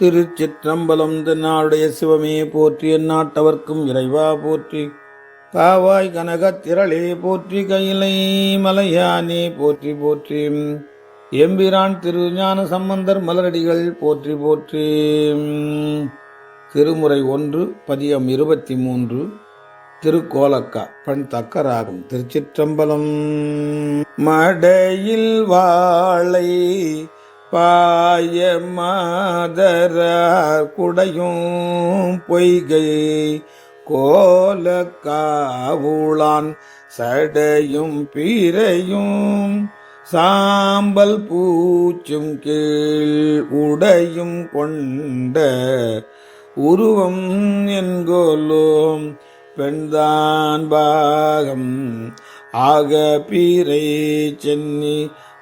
திருச்சிற்றம்பலம் தென்னாளுடைய சிவமே போற்றி எந்நாட்டவர்க்கும் இறைவா போற்றி. காவாய் கனகத் திரளே போற்றி கையிலை மலையானே போற்றி போற்றி. எம்பிரான் திருஞான சம்பந்தர் மலரடிகள் போற்றி போற்றி. திருமுறை ஒன்று பதியம் இருபத்தி மூன்று திருக்கோலக்கா பண் தக்கராகும் திருச்சிற்றம்பலம். மடையில் வாழை பாய மாதரார் குடையும் பொய்கை கோல காவுளான் சடையும் பீரையும் சாம்பல் பூச்சும் கீழ் உடையும் கொண்ட உருவம் என்கோலோம் பெண்தான் பாகம் ஆக பீரை சென்னி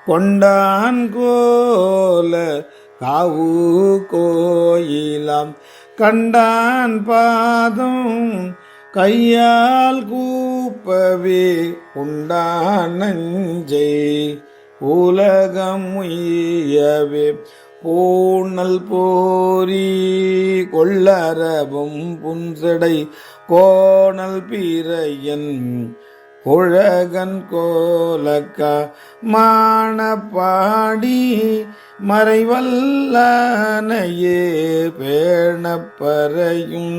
கொண்டான் கோல காவு கோயிலாம். கண்டான் பாதம் கையால் கூப்பவே உண்டான் நஞ்சை. உலகம் உயவே பூணல் போரி கொள்ளரவும் புன்சடை கோணல் பிறையன். உழகன் கோலக்கா மானப்பாடி மறைவல்லானையே பேணப்பறையும்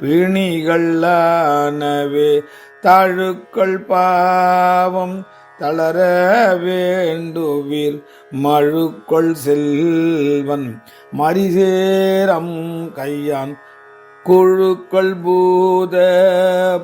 பிணிகளானவே தாழுக்கள் பாவம் தளர வேண்டுவீர் மழுக்கொள் செல்வன் மரிசேரம் கையான் குழுக்கள் பூத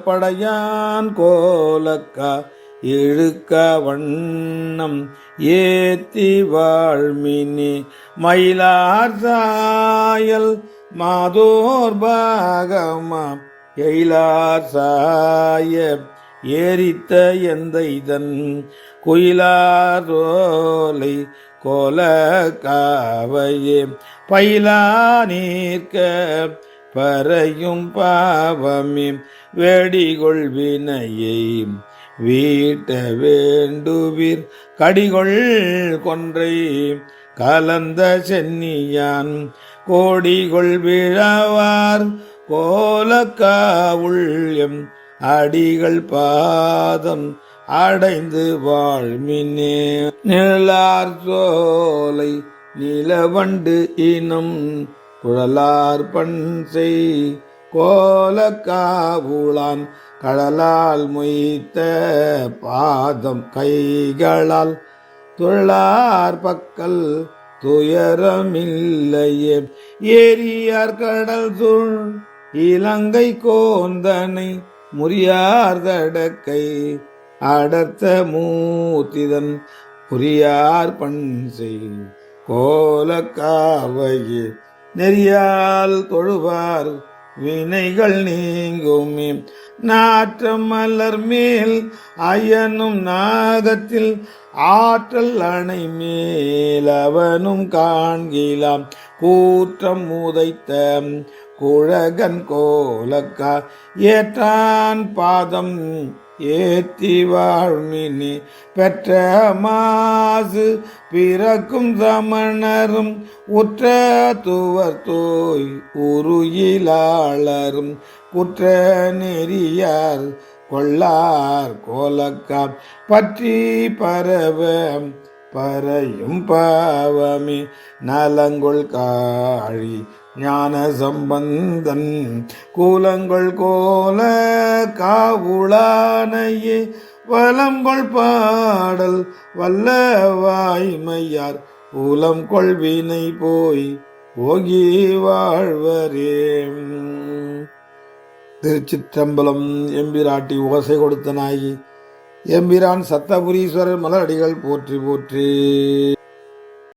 படையான் கோலக்கா இழுக்க வண்ணம் ஏத்தி வாழ்மினி மயிலார் சாயல் மாதோர் பாகமா எயிலார் சாய ஏரித்த எந்த இதன் குயிலாரோலை கோல காவையே பயிலா நீர்க்க பறையும் பாவமே வேடிகொள் வினையை வீட்ட வேண்டுவீர். கடிகொள் கொன்றை கலந்த சென்னியான் கோடிகொள் விழவார். கோலக்காவுள்யம் அடிகள் பாதம் அடைந்து வாழ்மினே. நிழலார் சோலை நிலவண்டு இனம் குழலார்பண் செய் கோலக்காவுளான் கடலால் மொய்த்த பாதம் கைகளால் துள்ளார் பக்கல் துயரமில்லையே. ஏரியார் கடல் துள் இலங்கை கோந்தனை முறியார் தடக்கை அடர்த்த மூத்திதன் புரியார் பண் செய் கோலக்காவையே. நெறியால் தொழுவார் வினைகள் நீங்குமே. நாற்றம் மலர் மேல் அயனும் நாகத்தில் ஆற்றல் அணை மேல் அவனும் காண்கிலாம். கூற்றம் உதைத்த குழகன் கோலக்கா ஏற்றான் பாதம் ஏத்தி வாழ்மினி பெற்ற மாசு பிறக்கும் சமணரும் உற்ற துவர் தோய் உருயிலாளரும் குற்ற நெறியார் கொள்ளார் கோலக்கா பற்றி பரவ பறையும் பாவமே நலங்குள் காழி ஞான சம்பந்தன் கூலங்கள் கோல காவுளானையே வலங்கொள் பாடல் வல்ல வாய்மையார் கூலம் கொள்வினை போய் ஓகி வாழ்வரே திருச்சிற்றம்பலம் எம்பிராட்டி ஓசை கொடுத்த நாயி எம்பிரான் சத்தபுரீஸ்வரர் மலரடிகள் போற்றி போற்றி.